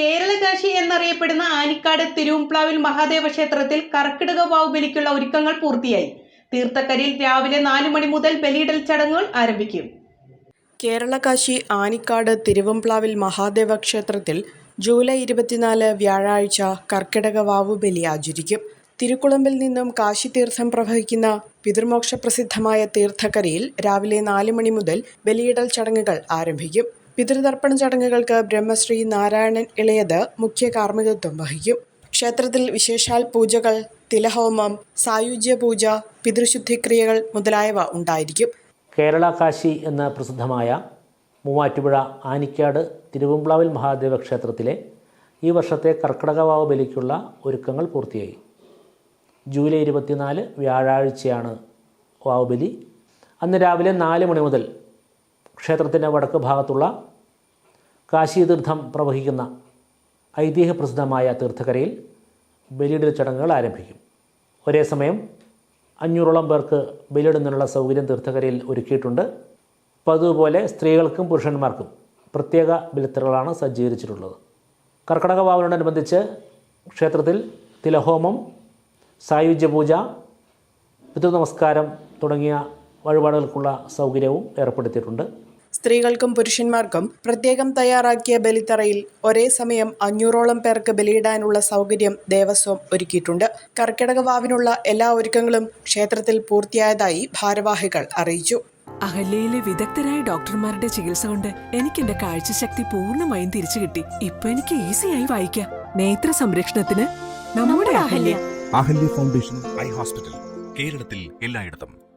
കേരളകാശി എന്നറിയപ്പെടുന്ന ആനിക്കാട് തിരുവുംപ്ലാവിൽ മഹാദേവ ക്ഷേത്രത്തിൽ കർക്കിടക വാവ് ബലിക്കുള്ള ഒരുക്കങ്ങൾ പൂർത്തിയായി. തീർത്ഥക്കരിയിൽ രാവിലെ നാലു മണി മുതൽ ബലിയിടൽ ചടങ്ങുകൾ ആരംഭിക്കും. കേരളകാശി ആനിക്കാട് തിരുവംപ്ലാവിൽ മഹാദേവ ക്ഷേത്രത്തിൽ ജൂലൈ ഇരുപത്തിനാല് വ്യാഴാഴ്ച കർക്കിടക വാവു ബലി ആചരിക്കും. തിരുക്കുളമ്പിൽ നിന്നും കാശി തീർത്ഥം പ്രവഹിക്കുന്ന പിതൃമോക്ഷ പ്രസിദ്ധമായ തീർത്ഥക്കരയിൽ രാവിലെ നാല് മണി മുതൽ ബലിയിടൽ ചടങ്ങുകൾ ആരംഭിക്കും. പിതൃതർപ്പണ ചടങ്ങുകൾക്ക് ബ്രഹ്മശ്രീ നാരായണൻ ഇളയത് മുഖ്യ കാർമ്മികത്വം വഹിക്കും. ക്ഷേത്രത്തിൽ വിശേഷാൽ പൂജകൾ തിലഹോമം സായുജ്യ പൂജ പിതൃശുദ്ധിക്രിയകൾ മുതലായവ ഉണ്ടായിരിക്കും. കേരള കാശി എന്ന പ്രസിദ്ധമായ മൂവാറ്റുപുഴ ആനിക്കാട് തിരുവുംപ്ലാവിൽ മഹാദേവ ക്ഷേത്രത്തിലെ ഈ വർഷത്തെ കർക്കിടകവാവ് ബലിക്കുള്ള ഒരുക്കങ്ങൾ പൂർത്തിയായി. ജൂലൈ ഇരുപത്തിനാല് വ്യാഴാഴ്ചയാണ് വാവുബലി അന്ന് രാവിലെ നാല് മണി മുതൽ ക്ഷേത്രത്തിന്റെ വടക്ക് ഭാഗത്തുള്ള കാശീതീർത്ഥം പ്രവഹിക്കുന്ന ഐതിഹ്യ പ്രസിദ്ധമായ തീർത്ഥക്കരയിൽ ബലിയിടൽ ചടങ്ങുകൾ ആരംഭിക്കും. ഒരേ സമയം അഞ്ഞൂറോളം പേർക്ക് ബലിയിടുന്നതിനുള്ള സൗകര്യം തീർത്ഥകരയിൽ ഒരുക്കിയിട്ടുണ്ട്. പതിവുപോലെ സ്ത്രീകൾക്കും പുരുഷന്മാർക്കും പ്രത്യേക ബലിത്തറകളാണ് സജ്ജീകരിച്ചിട്ടുള്ളത്. കർക്കടക വാവിനോടനുബന്ധിച്ച് ക്ഷേത്രത്തിൽ തിലഹോമം സായുജ്യ പൂജ പിതൃനമസ്കാരം തുടങ്ങിയ വഴിപാടുകൾക്കുള്ള സൗകര്യവും ഏർപ്പെടുത്തിയിട്ടുണ്ട്. സ്ത്രീകൾക്കും പുരുഷന്മാർക്കും പ്രത്യേകം തയ്യാറാക്കിയ ബലിത്തറയിൽ ഒരേ സമയം അഞ്ഞൂറോളം പേർക്ക് ബലിയിടാനുള്ള സൗകര്യം ദേവസ്വം ഒരുക്കിയിട്ടുണ്ട്. കർക്കിടക വാവിനുള്ള എല്ലാ ഒരുക്കങ്ങളും ക്ഷേത്രത്തിൽ പൂർത്തിയായതായി ഭാരവാഹികൾ അറിയിച്ചു. അഹല്യയിലെ വിദഗ്ധരായ ഡോക്ടർമാരുടെ ചികിത്സ കൊണ്ട് എനിക്ക് എന്റെ കാഴ്ചശക്തി പൂർണമായും തിരിച്ചു കിട്ടി. ഇപ്പൊ എനിക്ക് ഈസിയായി വായിക്കാം. നേത്ര സംരക്ഷണത്തിന് നമ്മുടെ Ahalya. Ahalya foundation eye hospital കേരളത്തിൽ എല്ലായിടത്തും.